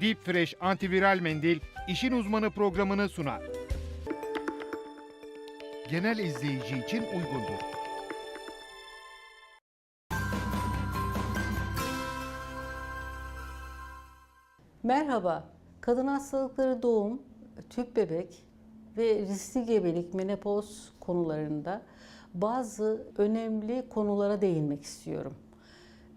Deep Fresh antiviral mendil işin uzmanı programını sunar. Genel izleyici için uygundur. Merhaba. Kadın hastalıkları doğum, tüp bebek ve riskli gebelik, menopoz konularında bazı önemli konulara değinmek istiyorum.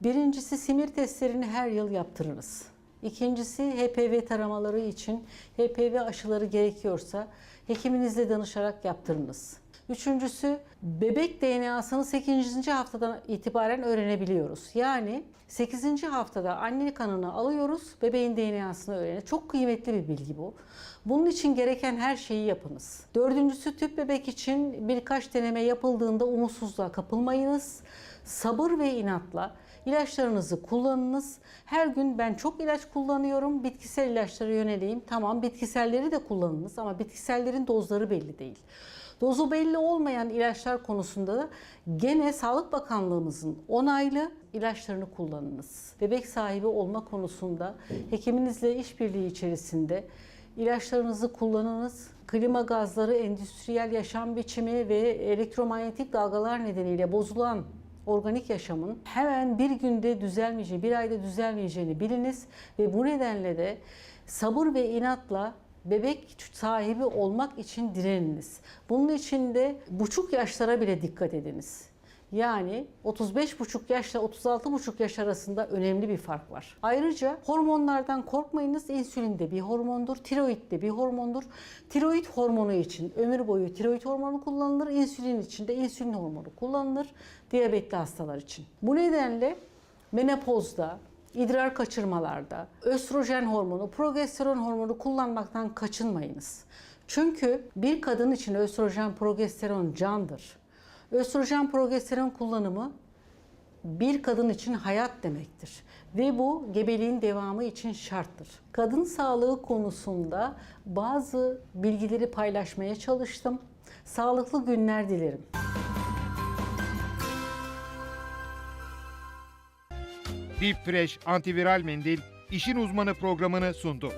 Birincisi simir testlerini her yıl yaptırırız. İkincisi HPV taramaları için HPV aşıları gerekiyorsa hekiminizle danışarak yaptırınız. Üçüncüsü bebek DNA'sını 8. haftadan itibaren öğrenebiliyoruz. Yani 8. haftada anne kanını alıyoruz, bebeğin DNA'sını öğreniyoruz. Çok kıymetli bir bilgi bu. Bunun için gereken her şeyi yapınız. Dördüncüsü tüp bebek için birkaç deneme yapıldığında umutsuzluğa kapılmayınız. Sabır ve inatla ilaçlarınızı kullanınız. Her gün ben çok ilaç kullanıyorum, bitkisel ilaçlara yöneleyim. Tamam bitkiselleri de kullanınız ama bitkisellerin dozları belli değil. Dozu belli olmayan ilaçlar konusunda da gene Sağlık Bakanlığımızın onaylı ilaçlarını kullanınız. Bebek sahibi olma konusunda hekiminizle işbirliği içerisinde ilaçlarınızı kullanınız. Klima gazları, endüstriyel yaşam biçimi ve elektromanyetik dalgalar nedeniyle bozulan organik yaşamın hemen bir günde düzelmeyeceğini, bir ayda düzelmeyeceğini biliniz ve bu nedenle de sabır ve inatla bebek sahibi olmak için direniniz. Bunun için de buçuk yaşlara bile dikkat ediniz. Yani 35,5 yaşla 36,5 yaş arasında önemli bir fark var. Ayrıca hormonlardan korkmayınız. İnsülin de bir hormondur, tiroid de bir hormondur. Tiroid hormonu için ömür boyu tiroid hormonu kullanılır. İnsülin için de insülin hormonu kullanılır. Diyabetli hastalar için. Bu nedenle menopozda, idrar kaçırmalarda östrojen hormonu, progesteron hormonu kullanmaktan kaçınmayınız. Çünkü bir kadın için östrojen, progesteron candır. Östrojen, progesteron kullanımı bir kadın için hayat demektir ve bu gebeliğin devamı için şarttır. Kadın sağlığı konusunda bazı bilgileri paylaşmaya çalıştım. Sağlıklı günler dilerim. Deep Fresh antiviral mendil işin uzmanı programını sundu.